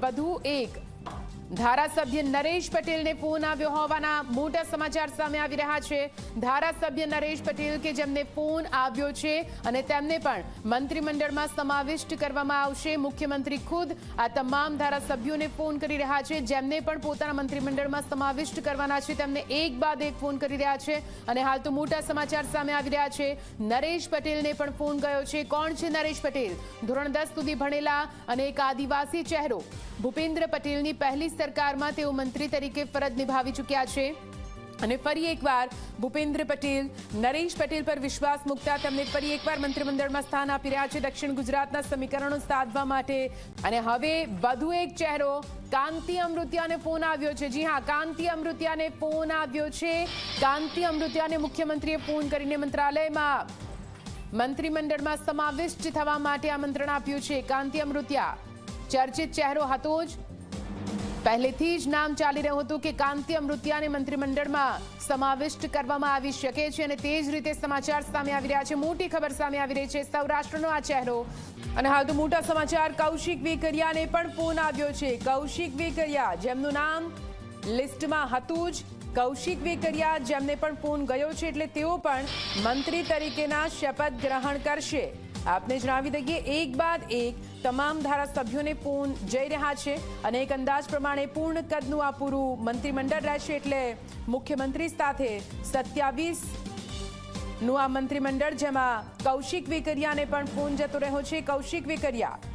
વધુ એક. ધારાસભ્ય નરેશ પટેલને ફોન આવ્યો હોવાના મોટા સમાચાર સામે આવી રહ્યા છે. ધારાસભ્ય નરેશ પટેલ કે જેમને ફોન આવ્યો છે અને તેમને પણ મંત્રીમંડળમાં સમાવિષ્ટ કરવામાં આવશે. મુખ્યમંત્રી ખુદ આ તમામ ધારાસભ્યોને ફોન કરી રહ્યા છે. જેમને પણ પોતાના મંત્રીમંડળમાં સમાવિષ્ટ કરવાના છે, તેમને એક બાદ એક ફોન કરી રહ્યા છે. અને હાલ તો મોટા સમાચાર સામે આવી રહ્યા છે. નરેશ પટેલને પણ ફોન ગયો છે. કોણ છે નરેશ પટેલ? ધોરણ દસ સુધી ભણેલા અને એક આદિવાસી ચહેરો ભૂપેન્દ્ર પટેલની પહેલી સરકારમાં તેઓ મંત્રી તરીકે ફરજ નિભાવી ચૂક્યા છે. અને ફરી એકવાર ભૂપેન્દ્ર પટેલ, નરેશ પટેલ પર વિશ્વાસ મૂકતા તેમને ફરી એકવાર મંત્રીમંડળમાં સ્થાન આપી રહ્યા છે. દક્ષિણ ગુજરાતના સમીકરણો સાધવા માટે. અને હવે વધુ એક ચહેરો, કાંતિ અમૃતિયાને ફોન આવ્યો છે. જી હા, કાંતિ અમૃતિયાને ફોન આવ્યો છે. કાંતિ અમૃતિયાને મુખ્યમંત્રીએ ફોન કરીને મંત્રાલયમાં મંત્રીમંડળમાં સમાવિષ્ટ થવા માટે આમંત્રણ આપ્યું છે. કાંતિ અમૃતિયા ચર્ચિત ચહેરો હતો જ. પહેલેથી જ નામ ચાલી રહ્યું હતું કે કાંતિ અમૃતિયાને મંત્રીમંડળમાં સમાવિષ્ટ કરવામાં આવી શકે છે અને તે જ રીતે સમાચાર સામે આવી રહ્યા છે. મોટી ખબર સામે આવી રહી છે સૌરાષ્ટ્રનો આ ચહેરો. અને હાલ તો મોટા સમાચાર. કૌશિક વેકરિયાને પણ ફોન આવ્યો છે. કૌશિક વેકરિયા જેમનું નામ લિસ્ટમાં હતું જ. કૌશિક વેકરિયા જેમને પણ ફોન ગયો છે એટલે તેઓ પણ મંત્રી તરીકેના શપથ ગ્રહણ કરશે. આપને જણાવી દઈએ, એક બાદ એક તમામ ધારાસભ્યોને ફોન જઈ રહ્યા છે અને એક અંદાજ પ્રમાણે પૂર્ણ કદનું આ પૂરું મંત્રીમંડળ રહેશે એટલે મુખ્યમંત્રી સાથે સત્યાવીસનું આ મંત્રીમંડળ, જેમાં કૌશિક વેકરિયાને પણ ફોન જતો રહ્યો છે. કૌશિક વેકરિયા